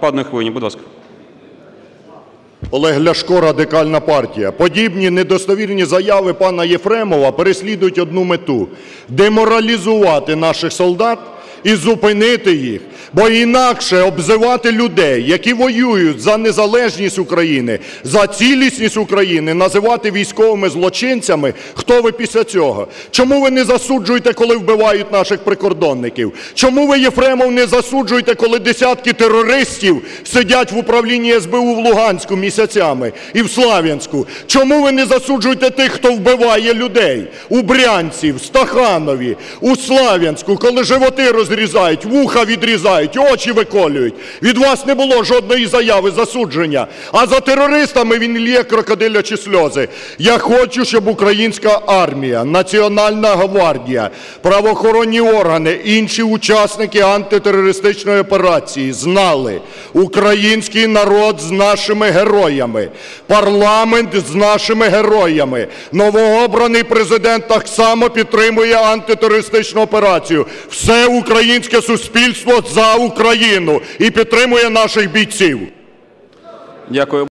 по одній хвилині, будь ласка. Олег Ляшко, Радикальна партія. Подібні недостовірні заяви пана Єфремова переслідують одну мету – деморалізувати наших солдат і зупинити їх. Бо інакше обзивати людей, які воюють за незалежність України, за цілісність України, називати військовими злочинцями, хто ви після цього? Чому ви не засуджуєте, коли вбивають наших прикордонників? Чому ви, Єфремов, не засуджуєте, коли десятки терористів сидять в управлінні СБУ в Луганську місяцями і в Слав'янську? Чому ви не засуджуєте тих, хто вбиває людей? У Брянці, в Стаханові, у Слав'янську, коли животи розрізають, вуха відрізають, очі виколюють. Від вас не було жодної заяви засудження. А за терористами він лє крокодилячі сльози. Я хочу, щоб українська армія, Національна гвардія, правоохоронні органи, інші учасники антитерористичної операції знали, український народ з нашими героями, парламент з нашими героями, новообраний президент так само підтримує антитерористичну операцію. Все українське суспільство за Україну і підтримує наших бійців. Дякую.